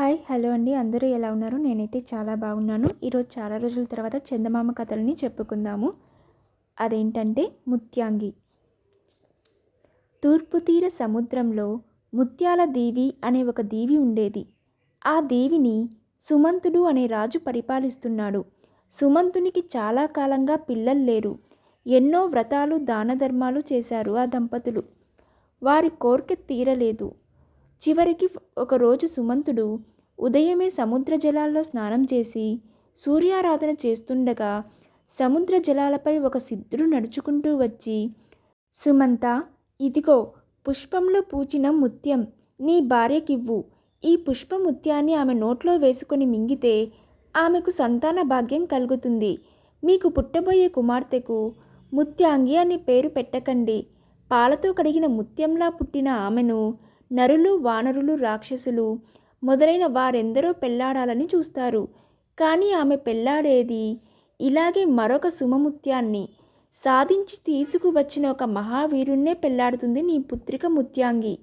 Hi hello అండి. అందరూ ఎలా ఉన్నారు? నేనైతే చాలా బాగున్నాను. ఈరోజు చాలా రోజుల తర్వాత చందమామ కథల్ని చెప్పుకుందాము. అదేంటంటే ముత్యాంగి. తూర్పు తీర సముద్రంలో ముత్యాల దేవి అనే ఒక దేవి ఉండేది. ఆ దేవిని సుమంతుడు అనే రాజు పరిపాలిస్తున్నాడు. సుమంతునికి చాలా కాలంగా పిల్లలు లేరు. ఎన్నో వ్రతాలు దాన ధర్మాలు చేశారు ఆ దంపతులు. వారి కోరిక తీరలేదు. చివరికి ఒకరోజు సుమంతుడు ఉదయమే సముద్ర జలాల్లో స్నానం చేసి సూర్యారాధన చేస్తుండగా సముద్ర జలాలపై ఒక సిద్ధుడు నడుచుకుంటూ వచ్చి సుమంత ఇదిగో పుష్పంలో పూచిన ముత్యం నీ భార్యకివ్వు. ఈ పుష్పముత్యాన్ని ఆమె నోట్లో వేసుకొని మింగితే ఆమెకు సంతాన భాగ్యం కలుగుతుంది. మీకు పుట్టబోయే కుమార్తెకు ముత్యాంగి అని పేరు పెట్టకండి. పాలతో కడిగిన ముత్యంలా పుట్టిన ఆమెను నరులు వానరులు రాక్షసులు మొదలైన వారెందరో పెళ్ళాడాలని చూస్తారు. కానీ ఆమె పెళ్ళాడేది ఇలాగే మరొక సుమముత్యాన్ని. సాధించి తీసుకువచ్చిన ఒక మహావీరుణ్ణే పెళ్ళాడుతుంది నీ పుత్రిక ముత్యాంగి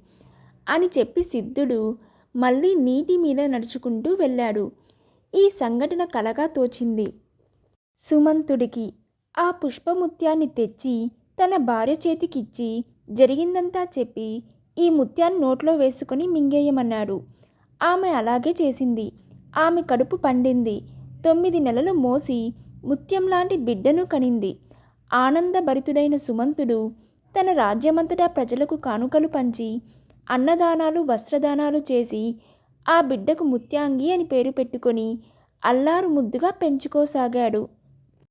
అని చెప్పి సిద్ధుడు మళ్ళీ నీటి మీద నడుచుకుంటూ వెళ్ళాడు. ఈ సంఘటన కలగా తోచింది. సుమంతుడికి ఆ పుష్పముత్యాన్ని తెచ్చి తన భార్య చేతికిచ్చి జరిగిందంతా చెప్పి ఈ ముత్యాన్ని నోట్లో వేసుకుని మింగేయమన్నాడు. ఆమె అలాగే చేసింది. ఆమె కడుపు పండింది. తొమ్మిది నెలలు మోసి ముత్యం లాంటి బిడ్డను కనింది. ఆనందభరితుడైన సుమంతుడు తన రాజ్యమంతటా ప్రజలకు కానుకలు పంచి అన్నదానాలు వస్త్రదానాలు చేసి ఆ బిడ్డకు ముత్యాంగి అని పేరు పెట్టుకొని అల్లారు ముద్దుగా పెంచుకోసాగాడు.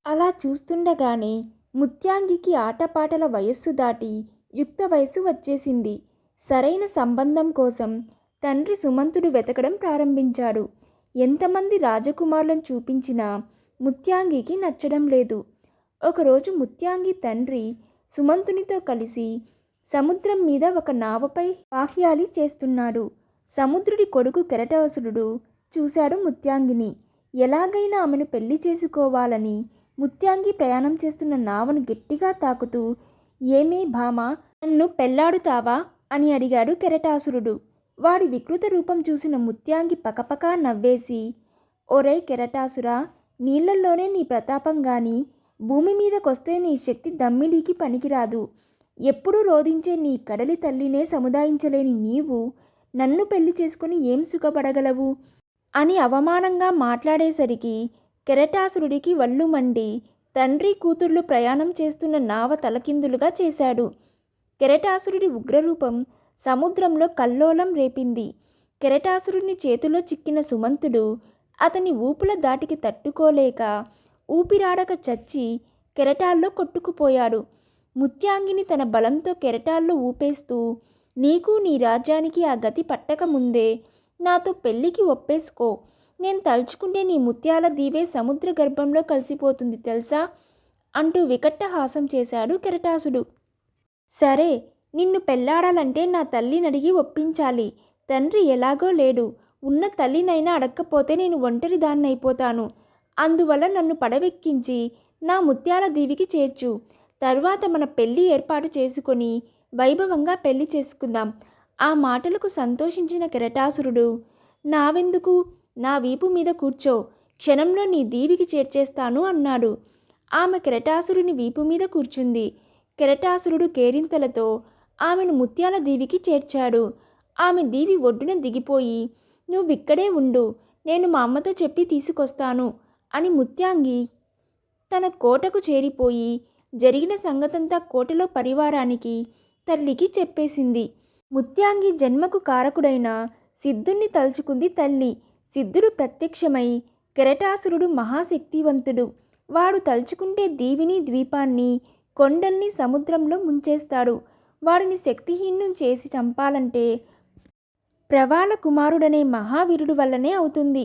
అలా చూస్తుండగానే ముత్యాంగికి ఆటపాటల వయస్సు దాటి యుక్త వయసు వచ్చేసింది. సరైన సంబంధం కోసం తండ్రి సుమంతుడు వెతకడం ప్రారంభించాడు. ఎంతమంది రాజకుమారులను చూపించినా ముత్యాంగికి నచ్చడం లేదు. ఒకరోజు ముత్యాంగి తండ్రి సుమంతునితో కలిసి సముద్రం మీద ఒక నావపై బాహ్యాలి చేస్తున్నాడు. సముద్రుడి కొడుకు కెరటవసుడు చూశాడు ముత్యాంగిని. ఎలాగైనా ఆమెను పెళ్ళి చేసుకోవాలని ముత్యాంగి ప్రయాణం చేస్తున్న నావను గట్టిగా తాకుతూ ఏమే భామ నన్ను పెళ్ళాడుతావా? అని అడిగాడు కెరటాసురుడు. వాడి వికృత రూపం చూసిన ముత్యాంగి పకపకా నవ్వేసి ఒరే కెరటాసురా నీళ్ళల్లోనే నీ ప్రతాపం గాని భూమి మీదకొస్తే నీ శక్తి దమ్మిడీకి పనికిరాదు. ఎప్పుడూ రోధించే నీ కడలి తల్లినే సముదాయించలేని నీవు నన్ను పెళ్ళి చేసుకుని ఏం సుఖపడగలవు అని అవమానంగా మాట్లాడేసరికి కెరటాసురుడికి వల్లు మండి తండ్రి కూతుర్లు ప్రయాణం చేస్తున్న నావ తలకిందులుగా చేశాడు. కెరటాసురుడి ఉగ్రరూపం సముద్రంలో కల్లోలం రేపింది. కెరటాసురుని చేతిలో చిక్కిన సుమంతుడు అతని ఊపుల దాటికి తట్టుకోలేక ఊపిరాడక చచ్చి కెరటాల్లో కొట్టుకుపోయాడు. ముత్యాంగిని తన బలంతో కెరటాల్లో ఊపేస్తూ నీకు నీ రాజ్యానికి ఆ గతి పట్టక ముందే నాతో పెళ్ళికి ఒప్పేసుకో. నేను తలుచుకుంటే నీ ముత్యాల దీవే సముద్ర గర్భంలో కలిసిపోతుంది తెలుసా అంటూ వికట్టహాసం చేశాడు కెరటాసుడు. సరే నిన్ను పెళ్ళాడాలంటే నా తల్లిని అడిగి ఒప్పించాలి. తండ్రి ఎలాగో లేడు. ఉన్న తల్లినైనా అడక్కపోతే నేను ఒంటరి దాన్నైపోతాను. అందువల్ల నన్ను పడవెక్కించి నా ముత్యాల దీవికి చేర్చు. తరువాత మన పెళ్ళి ఏర్పాటు చేసుకొని వైభవంగా పెళ్ళి చేసుకుందాం. ఆ మాటలకు సంతోషించిన కిరటాసురుడు నావెందుకు? నా వీపు మీద కూర్చో. క్షణంలో నీ దీవికి చేర్చేస్తాను అన్నాడు. ఆమె కిరటాసురుని వీపు మీద కూర్చుంది. కెరటాసురుడు కేరింతలతో ఆమెను ముత్యాల దీవికి చేర్చాడు. ఆమె దీవి ఒడ్డున దిగిపోయి నువ్విక్కడే ఉండు నేను మా అమ్మతో చెప్పి తీసుకొస్తాను అని ముత్యాంగి తన కోటకు చేరిపోయి జరిగిన సంగతంతా కోటలో పరివారానికి తల్లికి చెప్పేసింది. ముత్యాంగి జన్మకు కారకుడైన సిద్ధుణ్ణి తలుచుకుంది తల్లి. సిద్ధుడు ప్రత్యక్షమై కెరటాసురుడు మహాశక్తివంతుడు. వాడు తలుచుకుంటే దీవిని ద్వీపాన్ని కొండల్ని సముద్రంలో ముంచేస్తాడు. వాడిని శక్తిహీనం చేసి చంపాలంటే ప్రవాల కుమారుడనే మహావీరుడు వల్లనే అవుతుంది.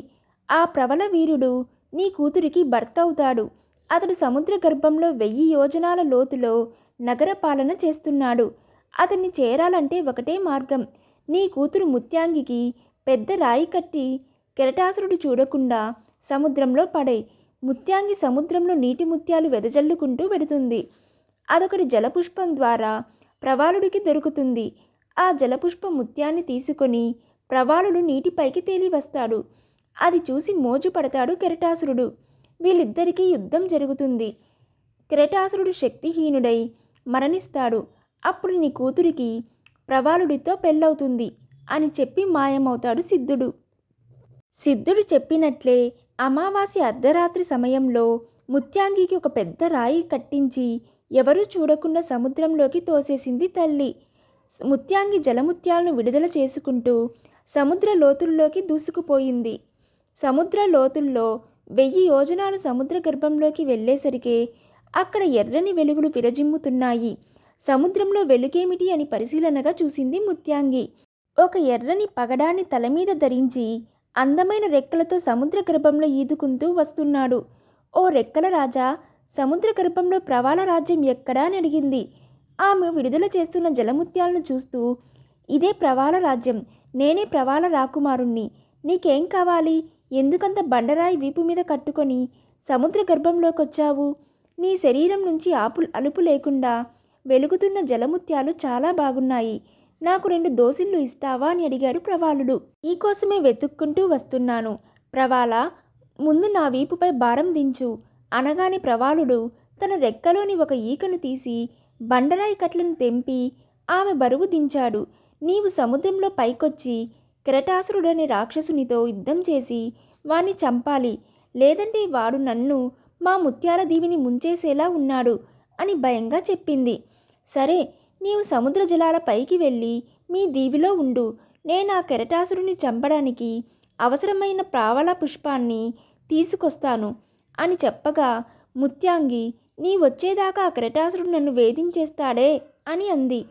ఆ ప్రబల వీరుడు నీ కూతురికి భర్త అవుతాడు. అతడు సముద్ర గర్భంలో వెయ్యి యోజనాల లోతులో నగర పాలన చేస్తున్నాడు. అతన్ని చేరాలంటే ఒకటే మార్గం. నీ కూతురు ముత్యాంగికి పెద్ద రాయి కట్టి కెరటాసురుడు చూడకుండా సముద్రంలో పడే ముత్యాంగి సముద్రంలో నీటి ముత్యాలు వెదజల్లుకుంటూ వెడుతుంది. అదొకటి జలపుష్పం ద్వారా ప్రవాలుడికి దొరుకుతుంది. ఆ జలపుష్ప ముత్యాన్ని తీసుకొని ప్రవాళుడు నీటిపైకి తేలి వస్తాడు. అది చూసి మోజు పడతాడు కెరటాసురుడు. వీళ్ళిద్దరికీ యుద్ధం జరుగుతుంది. కిరటాసురుడు శక్తిహీనుడై మరణిస్తాడు. అప్పుడు నీ కూతురికి ప్రవాళుడితో పెళ్ళవుతుంది అని చెప్పి మాయమవుతాడు సిద్ధుడు. సిద్ధుడు చెప్పినట్లే అమావాస్య అర్ధరాత్రి సమయంలో ముత్యాంగికి ఒక పెద్ద రాయి కట్టించి ఎవరూ చూడకుండా సముద్రంలోకి తోసేసింది తల్లి. ముత్యాంగి జలముత్యాలను విడుదల చేసుకుంటూ సముద్ర లోతుల్లోకి దూసుకుపోయింది. సముద్ర లోతుల్లో వెయ్యి యోజనాలు సముద్ర గర్భంలోకి వెళ్ళేసరికే అక్కడ ఎర్రని వెలుగులు విరజిమ్ముతున్నాయి. సముద్రంలో వెలుగేమిటి అని పరిశీలనగా చూసింది ముత్యాంగి. ఒక ఎర్రని పగడాన్ని తల మీద ధరించి అందమైన రెక్కలతో సముద్ర గర్భంలో ఈదుకుంటూ వస్తున్నాడు. ఓ రెక్కల రాజా సముద్ర గర్భంలో ప్రవాళ రాజ్యం ఎక్కడా అని అడిగింది. ఆమె విడుదల చేస్తున్న జలముత్యాలను చూస్తూ ఇదే ప్రవాళ రాజ్యం. నేనే ప్రవాళ రాకుమారుణ్ణి. నీకేం కావాలి? ఎందుకంత బండరాయి వీపు మీద కట్టుకొని సముద్ర గర్భంలోకొచ్చావు నీ శరీరం నుంచి ఆపు అలుపు లేకుండా వెలుగుతున్న జలముత్యాలు చాలా బాగున్నాయి. నాకు రెండు దోసిళ్ళు ఇస్తావా? అని అడిగాడు ప్రవాళుడు నీకోసమే వెతుక్కుంటూ వస్తున్నాను. ప్రవాళ ముందు నా వీపుపై భారం దించు. అనగానే ప్రవాళుడు తన రెక్కలోని ఒక ఈకను తీసి బండరాయి కట్లను తెంపి ఆమె బరువు దించాడు. నీవు సముద్రంలో పైకొచ్చి కిరటాసురుడనే రాక్షసునితో యుద్ధం చేసి వాణ్ణి చంపాలి. లేదంటే వాడు నన్ను మా ముత్యాల దీవిని ముంచేసేలా ఉన్నాడు అని భయంగా చెప్పింది. సరే నీవు సముద్ర జలాల పైకి వెళ్ళి మీ దీవిలో ఉండు. నేను ఆ కెరటాసురుని చంపడానికి అవసరమైన ప్రావళ పుష్పాన్ని తీసుకొస్తాను. అని చెప్పగా ముత్యాంగి నీ వచ్చేదాకా క్రటాసురుడు నన్ను వేధించేస్తాడే అని అంది.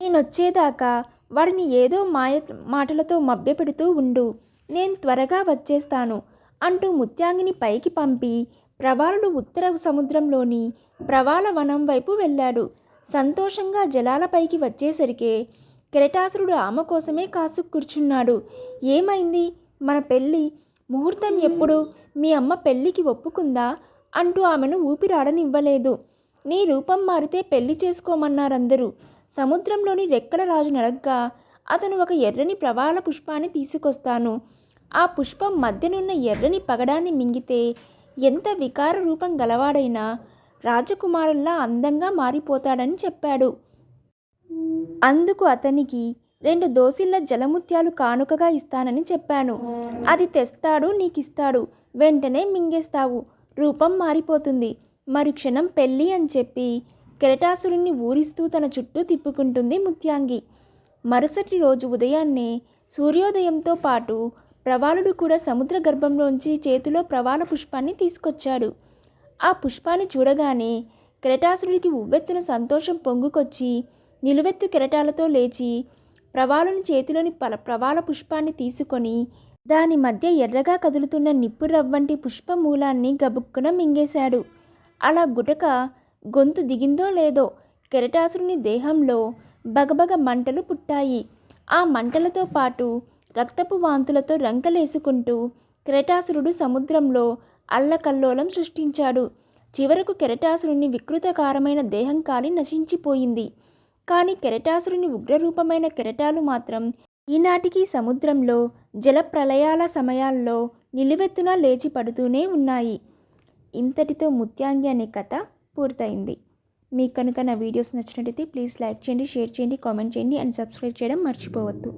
నేనొచ్చేదాకా వాడిని ఏదో మాయ మాటలతో మభ్యపెడుతూ ఉండు. నేను త్వరగా వచ్చేస్తాను అంటూ ముత్యాంగిని పైకి పంపి ప్రవాళుడు ఉత్తర సముద్రంలోని ప్రవాల వనం వైపు వెళ్ళాడు. సంతోషంగా జలాలపైకి వచ్చేసరికే కిరటాసురుడు ఆమె కోసమే కాసు కూర్చున్నాడు. ఏమైంది? మన పెళ్ళి ముహూర్తం ఎప్పుడు? మీ అమ్మ పెళ్ళికి ఒప్పుకుందా? అంటూ ఆమెను ఊపిరాడనివ్వలేదు. నీ రూపం మారితే పెళ్ళి చేసుకోమన్నారందరూ. సముద్రంలోని రెక్కల రాజు నడగ్గా అతను ఒక ఎర్రని ప్రవాళ పుష్పాన్ని తీసుకొస్తాను. ఆ పుష్పం మధ్యనున్న ఎర్రని పగడాన్ని మింగితే ఎంత వికార రూపం గలవాడైనా రాజకుమారుల్లా అందంగా మారిపోతాడని చెప్పాడు. అందుకు అతనికి రెండు దోసిళ్ళ జలముత్యాలు కానుకగా ఇస్తానని చెప్పాను. అది తెస్తాడు నీకిస్తాడు. వెంటనే మింగేస్తావు. రూపం మారిపోతుంది. మరి క్షణం పెళ్ళి అని చెప్పి కెరటాసురుణ్ణి ఊరిస్తూ తన చుట్టూ తిప్పుకుంటుంది ముత్యాంగి. మరుసటి రోజు ఉదయాన్నే సూర్యోదయంతో పాటు ప్రవాళుడు కూడా సముద్ర గర్భంలోంచి చేతిలో ప్రవాళ పుష్పాన్ని తీసుకొచ్చాడు. ఆ పుష్పాన్ని చూడగానే కెరటాసురుడికి ఉవ్వెత్తున సంతోషం పొంగుకొచ్చి నిలువెత్తు కెరటాలతో లేచి ప్రవాలను చేతిలోని పల ప్రవాళ పుష్పాన్ని తీసుకొని దాని మధ్య ఎర్రగా కదులుతున్న నిప్పు రవ్వంటి పుష్పమూలాన్ని గబుక్కున మింగేశాడు. అలా గుటక గొంతు దిగిందో లేదో కెరటాసురుని దేహంలో బగబగ మంటలు పుట్టాయి. ఆ మంటలతో పాటు రక్తపు వాంతులతో రంకలేసుకుంటూ కెరటాసురుడు సముద్రంలో అల్లకల్లోలం సృష్టించాడు. చివరకు కెరటాసురుని వికృతకారమైన దేహం కాలి నశించిపోయింది. కానీ కెరటాసురుని ఉగ్రరూపమైన కెరటాలు మాత్రం ఈనాటికి సముద్రంలో జలప్రలయాల సమయాల్లో నిలువెత్తున లేచి పడుతూనే ఉన్నాయి. ఇంతటితో ముత్యాంగి అనే కథ పూర్తయింది. మీకు కనుక నా వీడియోస్ నచ్చినట్టయితే ప్లీజ్ లైక్ చేయండి షేర్ చేయండి కామెంట్ చేయండి అండ్ సబ్స్క్రైబ్ చేయడం మర్చిపోవద్దు.